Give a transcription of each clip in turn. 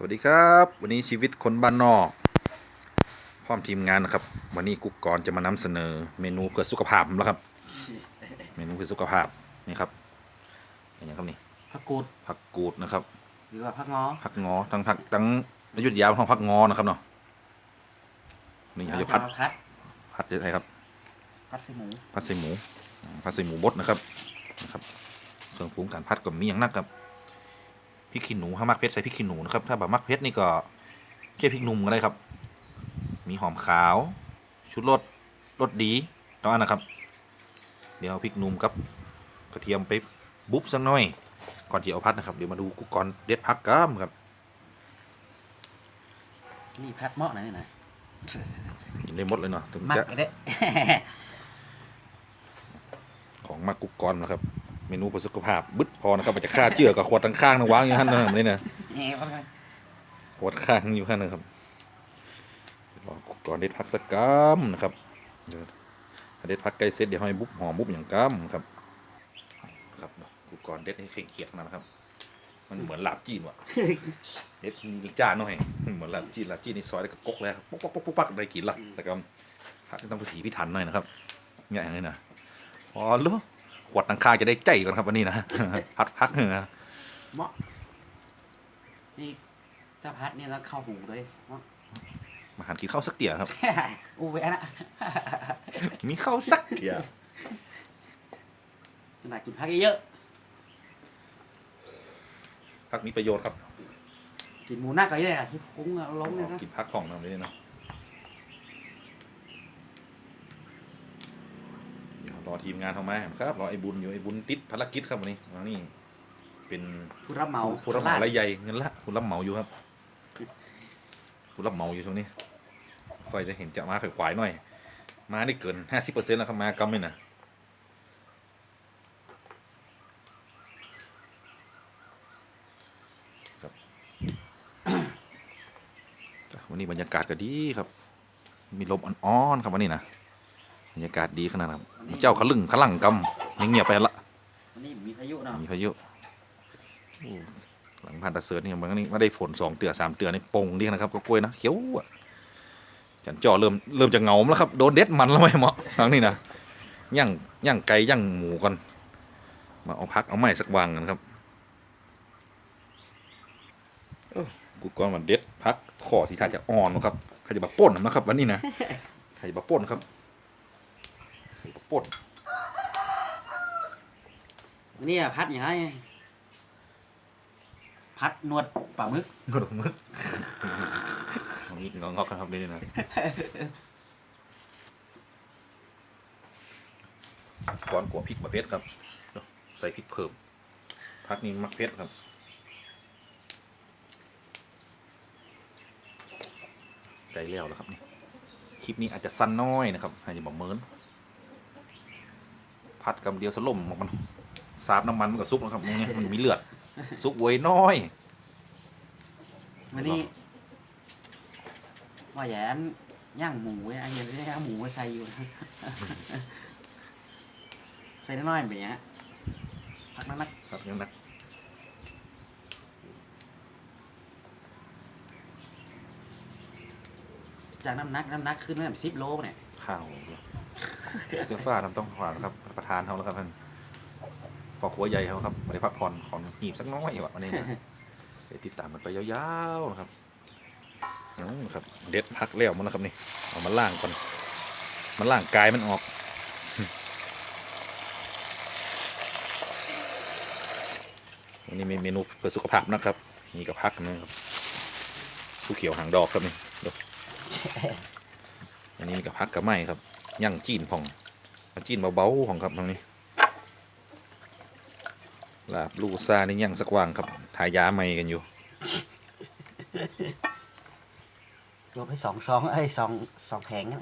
สวัสดีครับ วันนี้ชีวิตคนบ้านนอก พร้อมทีมงานนะครับ วันนี้กุ๊กกรจะมานำเสนอ เมนูเพื่อสุขภาพแล้วครับ เมนูเพื่อสุขภาพนี่ครับเป็นยังครับนี่ผักกูดผักกูดนะครับหรือว่าผักงอผักงอทั้งผักทั้งอยุธยาวทั้งผักงอนะครับเนาะนี่เขาเราจะจะพัดมาพัดพัดจะไรครับพัดใส่หมูพัดใส่หมูอืมพัดใส่หมูบดนะครับนะครับเครื่องปรุงการพัดก็มีอย่างนักครับ พริกขี้หนูถ้ามักเผ็ดใส่พริกขี้หนูนะครับ ถ้าแบบมักเผ็ดนี่ก็แค่พริกหนุ่มก็ได้ครับ มีหอมขาว ชุดรสรสดีต้องอันนะครับ เดี๋ยวเอาพริกหนุ่มกับกระเทียมไปบุ๊บสักหน่อย ก่อนที่เอาพัดนะครับ เดี๋ยวมาดูกุกกรเด็ดพักกัมครับ นี่พัดเหมาะนะนี่นะกินได้หมดเลยเนาะถึงมักจะก็ได้ ของมักกุกกรนะครับ เมนูเพื่อสุขภาพบึดพอนะครับมันจะฆ่าเจือกับขวดตั้งข้างนะวางอยู่ท่านนะนี่นะแหมพัดกันขวดข้างอยู่ท่านนะครับรอกุกกรเด็ดพักสักกัมนะครับเดี๋ยวเด็ดพักใกล้เสร็จเดี๋ยวให้บุ๊บหอมบุ๊บอย่างกัมครับครับกุกกรเด็ดให้เข่งเขียดนะครับ มันเหมือนลาบจีนว่ะเด็ดมีจ้าหน่อยเหมือนลาบจีนลาบจีนในซอยแล้วก็กกแล้วครับปุ๊กปุ๊กปุ๊กปุ๊กปักได้กินละสักกัมพักต้องพิถีพิถันหน่อยนะครับเนี่ยอย่างนี้นะพอรู้ ขวดตั้งข้างจะได้ใจก่อนครับวันนี้นะ พัดพักหนึ่งนะเหมาะนี่ถ้าพัดเนี่ยแล้วเข้าหูเลยเหมาะมาหันกินข้าวสักเตี่ยครับ อู้แวะนะมีข้าวสักเตี่ยขนาดกินพักเยอะพักมีประโยชน์ครับๆกินหมูหน้าก็ได้อะที่พุงอะล้มเลยนะ กินพักของเราเลยเนาะเดี๋ยว รอทีมงานเข้ามาครับรอไอ้บุญอยู่ไอ้บุญติดภารกิจครับวันนี้วันนี้เป็นผู้รับเหมาผู้รับเหมารายใหญ่เงินละผู้รับเหมาอยู่ครับผู้รับเหมาอยู่ช่วงนี้ค่อยจะเห็นจะมาข่อยขวายหน่อย มาได้เกินห้าสิบเปอร์เซ็นต์แล้วครับมากำเลยนะวันนี้บรรยากาศก็ดีครับ มีลมอ่อนๆครับวันนี้นะบ รรยากาศดีขนาดนั้นครับเจ้าขลึงขลังกำเงียบๆไปละวันนี้มีพายุเนาะมีพายุโอ้หลังพันตะเสือนี่มันนี่ไม่ได้ฝนสองเตือสามเตือนี่ปงดีนะครับก็กล้วยนะเขียวอะจันจ่อเริ่มเริ่มจะเหงาแล้วครับโดนเด็ดมันแล้วไหมเหมาะครั้งนี้นะย่างย่างไก่ย่างหมูก่อนมาเอาพักเอาไม้สักวางกันครับเอ้ากูก่อนมันเด็ดพักขอสีทาจะอ่อนนะครับใครจะมาป่นนะครับ วันนี้นะใครจะมาป่นครับ ใครจะมาป่นวันนี้อะพัดอย่างไรพัดนวดปลาหมึกงดมึกงอกงอกๆครับนี่นะก่อนกลัวพริกประเภทครับ ใส่พริกเพิ่มพักนี้มักเผ็ดครับไก่แล้วแล้วครับนี่คลิปนี้อาจจะสั้นน้อยนะครับอาจจะบอกเมิน พัดกำเดียวสลมมันสาบน้ำมันมันกับซุปนะครับตรงนี้มันมีเลือด ซุปไว้น้อย วันนี้ว่าแหยนย่างหมูไอ้อันนี้ไม่ได้เอาหมูมาใส่อยู่นะใส่น้อยๆแบบเนี้ยพักนั้นนะครับงั้นนะจากน้ำหนักน้ำหนักขึ้นมาแบบสิบโลเนี่ยข้าวเสื้อฟ้าน้ำต้องผ่านครับ ประธานเขาแล้วครับท่านพอครัวใหญ่เขาครับไปพักผ่อนของหนีบสักน้อยว่ะวันนี้นะไปติดตามมันไปยาวๆนะครับอืมครับ เด็ดพักแล้วมันแล้วครับนี่เอามาล่างก่อนมันล่างกายมันออกวันนี้มีเมนูเพื่อสุขภาพนะครับมีกับพักนะครับผู้เขียวหางดอกครับนี่ดูอันนี้มีกับพักกับไม้ครับย่างจีนผ่อง จีนเบาๆของครับตรงนี้ลาบลูซานี่ย่างสักวางครับทายาไม่กันอยู่รวมให้สองซองเอ้ยสองสองแผงนะ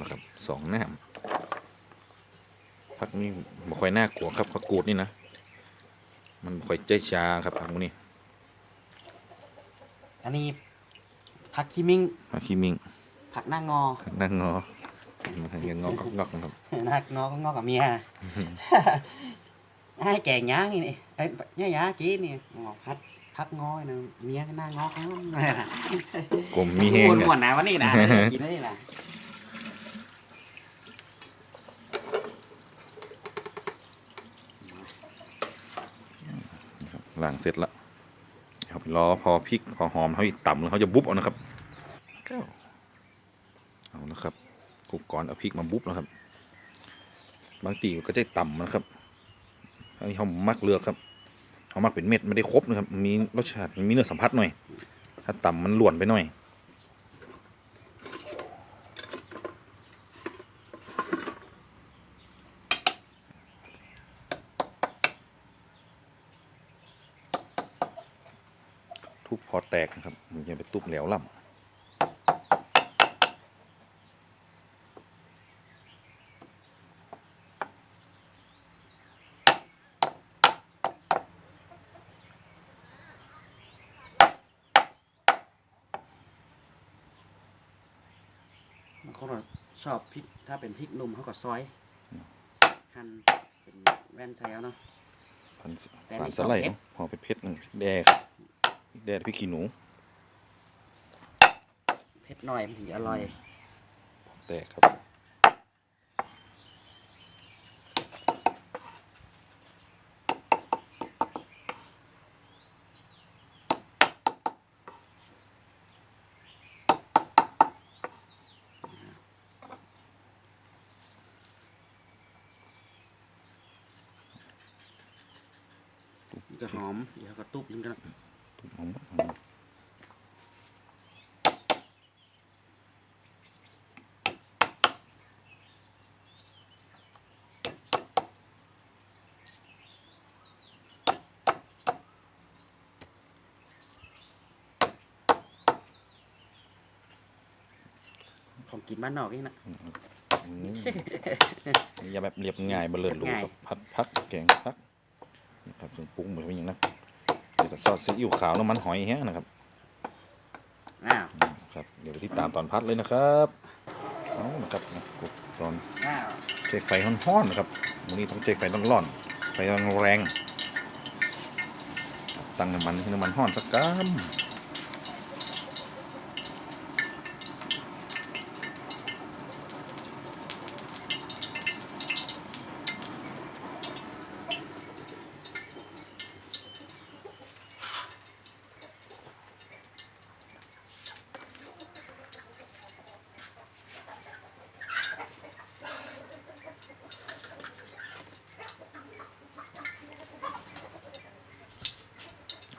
นะครับสองแหนมพักนี้บ่ค่อยน่ากลัวครับพักกูดนี่นะ มันบ่ค่อยใจชาครับพักนี้อันนี้ผักขี้มิงพักขี้มิงผักหน้างอพักนั่งงอมันยังงอกงอกๆนะครับหน้างอก็งอกับเมียให้แกงย่างนี่เอ้ยย่าย่าจีนี่งอพัดพักงอยนะเมียก็หน้างอเขากลมมีแห้งวนเนี่ยวนๆนะวันนี้นะกินได้นี่นะ ล้างเสร็จละเอาไปรอพอพริกพอหอมเขาอีกต่ำแล้วเขาจะบุ๊บเอานะครับเอานะครับกุกก่อนเอาพริกมาบุ๊บนะครับ บางตีก็จะต่ำนะครับอันนี้เขามักเลือกครับเขามักเป็นเม็ดไม่ได้ครบนะครับ มีรสชาติมีเนื้อสัมผัสหน่อย ถ้าต่ำมันหลวนไปหน่อย ทุบพอแตกนะครับมันจะไปตุบแห ลวล่ำบางคนก็ชอบพริกถ้าเป็นพริกหนุ่มเขาก็ซอยหั่นเป็นแว่นใส่เอาเนาะผ่านแต่ผ่านมีสไลด์สองเม็ดเนาะพอไปเพชรหนึ่งพริกแดงครับพริกแดงพริกขี้หนู เผ็ดหน่อยมันถึงจะอร่อยพอแตกครับจะหอม เดี๋ยวก็ตุบนึงกันทุบหอมหอม กินบ้านนอกนี่นะ อืมอย่าแบบเรียบง่ายเบลเลอหรูง่ายครับพัดพักแกงพักนี่ครับเครื่องปรุงเหมือนเป็นอย่างนั้นเดี๋ยวก็ซอสซีอิ๊วขาวน้ำมันหอยแห้งนะครับ อ้าวอืมครับเดี๋ยวไปติดตามตอนพัดเลยนะครับเอานะครับนะกดตอนอ้าวใจไฟร้อนๆนะครับวันนี้ต้องใจไฟร้อนๆไฟแรงๆตั้งน้ำมันให้น้ำมันร้อนสักกัม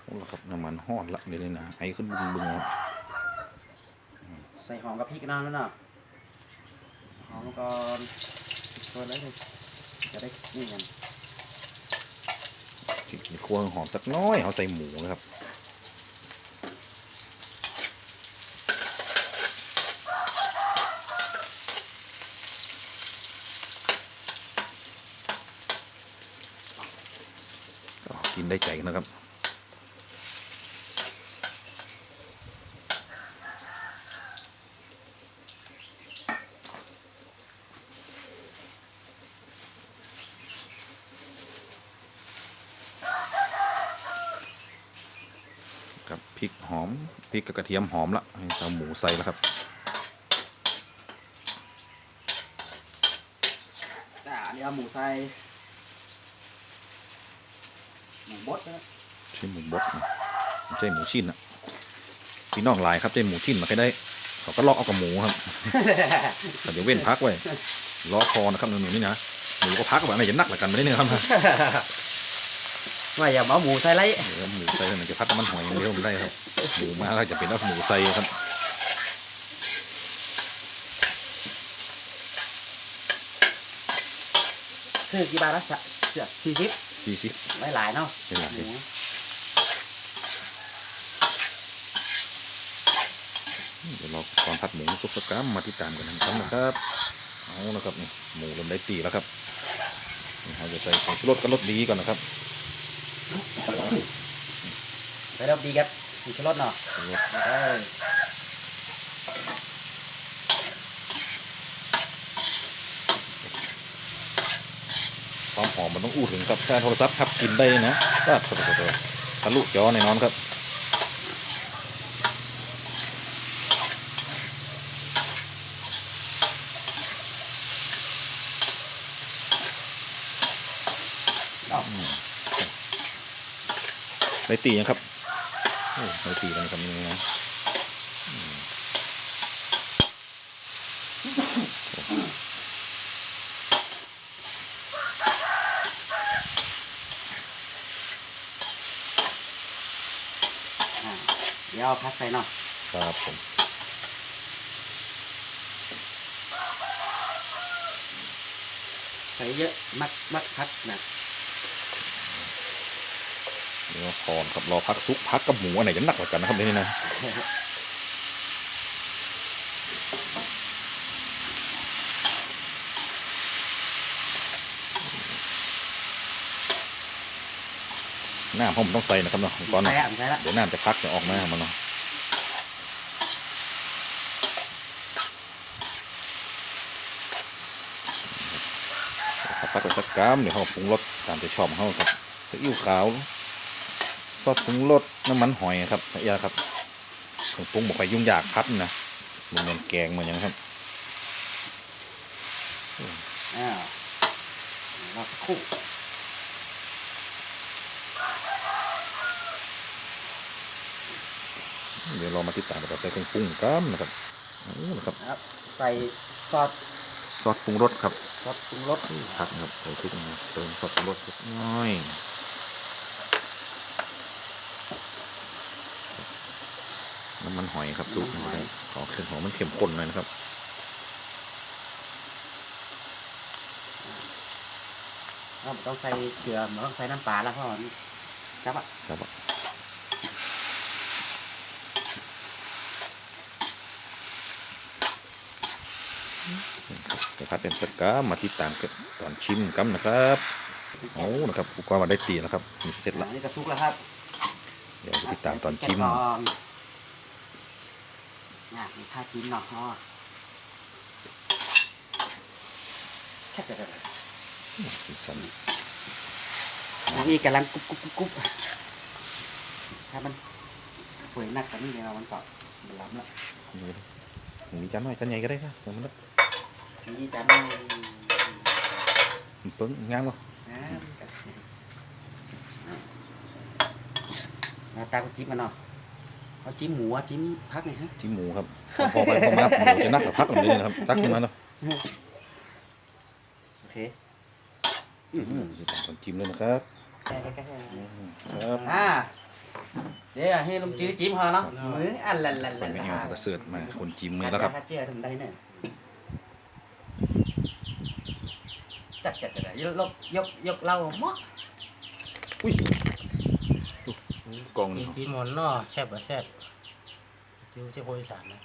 โอ้ละครับน้ำ มันร้อนละเดี๋ยวนี้นะไอขึ้นบึ้งๆครับใส่หอมกับพริกน้ำแล้วเนาะหอมก่อนเปิดเลยจะได้นี่กันพริกในครัวหอมสักน้อยเอาใส่หมูนะครับก็กินได้ใจนะครับ กับ พริกหอมพริกกับกระเทียมหอมละให้เอาหมูใส่แล้วครับจ้าอันนี้เอาหมูใส่หมูบดนะใช่หมูบดนะไม่ใช่หมูชิ้นนะพี่น้องหลายครับใช่หมูชิ้นมาแค่ได้ เขาก็ลอกเอากับหมูครับ แต่เดี๋ยวเว้นพักไว้ล้อคอนะครับหนูนี่นะหมูก็พักไว้ไม่จะนักละกันไม่ได้เนี่ยครับ ไม่อย่าเอาหมูใส่ไรเดี๋ยวหมูใส่มันจะพัดน้ำมันหอยอย่างเดียวไม่ได้ครับหมูมาก็จะเป็นว่าหมูใส่ครับซื้อกี่บาทละสะเสือกสี่สิบสี่สิบไม่หลายเนาะไม่หลายหมูเดี๋ยวเราตอนผัดหมูซุปสกัมมาติดตามกันนะครับนะครับเอานะครับนี่หมูเริ่มได้ตีแล้วครับนี่เราจะใส่ผงชูรสกับรสดีก่อนนะครับ ใส่รสดีครับมีชูรสเนาะเอ้ยความหอมมันต้องอู้ถึงกับแค่โทรศัพท์ทับกินได้นะก็โทรศัพท์ทะลุจอแน่นอนครับ เอ้า ได้ตียังครับโอ้ได้ตีกันครับนี่นะอ่าเดี๋ยวเอาพักใส่เนาะครับผมใส่เยอะมัดมัดพักนะเนื้อคอนครับรอพักซุกพักกับหมูอันไหนจะหนักกว่ากันนะครับนี่นะน้ำผมต้องใส่นะครับเนาะก่อนใส่เนาะละใส่ละเดี๋ยวน้ำจะพักจะออกมามันเนาะพักไปสักกรัมเดี๋ยวเราปรุงรสตามใจชอบของเขาครับซีอิ๊วขาว ซอสปรุงรสน้ำมันหอยครับละเอียดครับเครื่องปรุงบอกไปยุ่งยากพัดนะมันเหมือนแกงเหมือนหยังครับอ้าวรอสักครู่เดี๋ยวเรามาติดตามกับใส่เครื่องปรุงกันนะครับนี่นะครับครับใส่ซอสซอสปรุงรสครับซอสปรุงรสพักนะครับใส่พริกนะครับเติมซอสปรุงรสสักน้อยน้ำ มันหอยครับซุปนะครับขอเครื่องหอมมันเข้มข้นหน่อยนะครับเราต้องใส่เกลือมันต้องใส่น้ำปลาแล้วเพราะมันจับอะครับเดี๋ยวพัดเป็นสกกามาติดตามกันตอนชิมกันนะครับโอ้นะครับอุปกรณ์มาได้ตีแล้วครับมีเสร็จอัละนนี้ก็ซุกแล้วครับ เดี๋ยวติดตามตอนชิมแกะก่อ นน่ะมีท่ากินเนาะอ๋อแค่เดี๋ยวๆสีสันอันนี้กำลังกรุบกรุบกรุบกรุบถ้ามันป่วยหนักกว่านี้เนี่ยมันก็มันล้ำละนี่มีจานน้อยจานใหญ่ก็ได้ครับเดี๋ยวมันละนี่จะไม่มันเปิ้งงามวะนะมาตาก็จิ้มกันเนาะ เอาจิ้มหมูอะจิ้มพักหน่อยฮะที่หมูครับ พอไปพอมาหมูจะนักกับพักแบบนี้นะครับตักขึ้นมาเนาะโอเคอืมติดตามตอนชิมเลยนะครับใกล้ใกล้ใกล้ครับอ่าเดี๋ยวให้ลุงจื้อจิ้มพอเนาะมืออันละละละเป็นไม่เหี่ยวกระเสือดมาคนชิมมือแล้วครับเจือทำได้เนี่ยจัดจัดจัดยกยกยกเหล่าหม้ออุ้ย กล่องนี่จีมอนเนาะแซ่บอะแซ่บจิวจะโคยสานนะ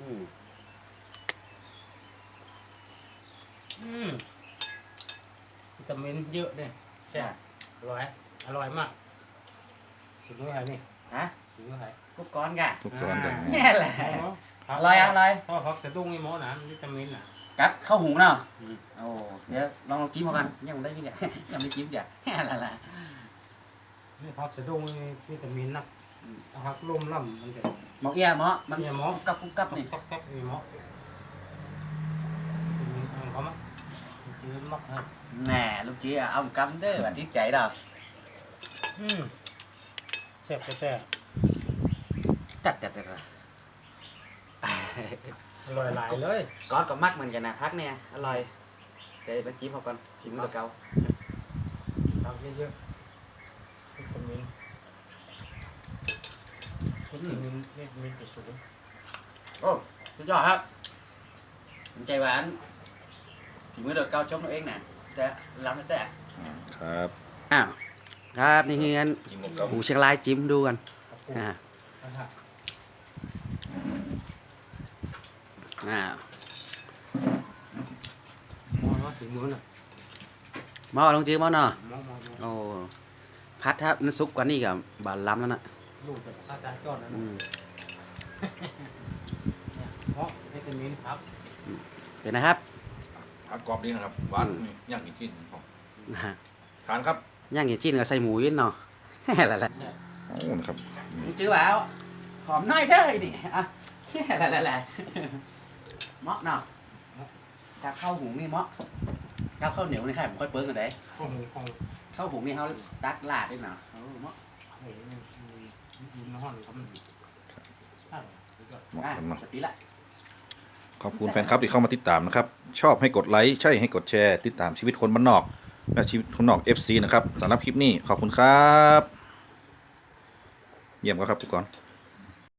อืมอืมวิตามินเยอะเนี่ยแซ่บอร่อยอร่อยมากสุดยอดนี่ฮะสุดยอดกุ๊กก้อนกะทุกตัวกันแน่แหละอร่อยอะอร่อยเพราะพักสะดุ้งไอ้หมอนะวิตามินอะ กัดเข้าหูเนาะอืม โอ้เดี๋ยวลองลองจิ้มมากันยังไม่ได้ยังไงยังไม่จิ้มเดี๋ยวแน่ละละ นี่พักสะดุ้งนี่วิตามินนะถ้าพักลมล่ำมันจะ หมอกเอี้ยหมอมันเนี่ยหมอ กับกุ๊กกับนี่ก๊อบก๊อบไอ้หมอวิตามินเอาเขามาจืดมากครับแหน่ลูกจีอะเอากำเด้อแบบที่ใจดอกอืมแซ่บก็แซ่บจัดจัดจัดอร่อยหลายเลยก้อนก็มักเหมือนกันนะพักเนี่ยอร่อยเดี๋ยวไปจิ้มเขาก่อนจิ้มมือเกาพักเยอะๆวิตามิน วิตามินวิตามินจะสูงโอ้สุดยอดครับผมใจหวานจิ้มมือเกาชมตัวเองน่ะแต่ล้ำแต่ ครับอ้าวครับนี่คืออันชิมหมกกับหมูเชียงรายจิ้มดูกันอ่านะครับอ่าถึงมือน่ะหม้อลงจื้อหม้อเนาะมองมองมองโอ้พัดถ้ามันซุกกว่านี้กับบานล้ำแล้วนะ ลูกแต่ข้าสารจอดนะอืมเพราะวิตามินครับเป็นนะครับ ผักกรอบดีนะครับหวานอืม นี่ย่างกินกินหอมนะฮะทานครับย่างอย่างจิ้นกับใส่หมูยินเนาะ อะไรแหละโอ้นะครับจื้อแล้วหอมน้อยเด้อนี่อะอะไรแหละเหมาะเนาะกับข้าวหุงนี่เหมาะกับข้าวเหนียวนี่ค่ะผมค่อยเปิ้งกันได้ ห้องห้องข้าวหุงนี่เขาตัดลาดด้วยเนาะเออเหมาะเห็น ยินห้องเขามันใช่เหมาะอะกันเนาะ สติละ ขอบคุณแฟนคลับที่เข้ามาติดตามนะครับ ชอบให้กดไลค์ใช่ให้กดแชร์ ติดตามชีวิตคนบ้านนอก และชีวิตคนนอก FC นะครับสำหรับคลิปนี้ขอบคุณครับ เยี่ยมครับทุกคน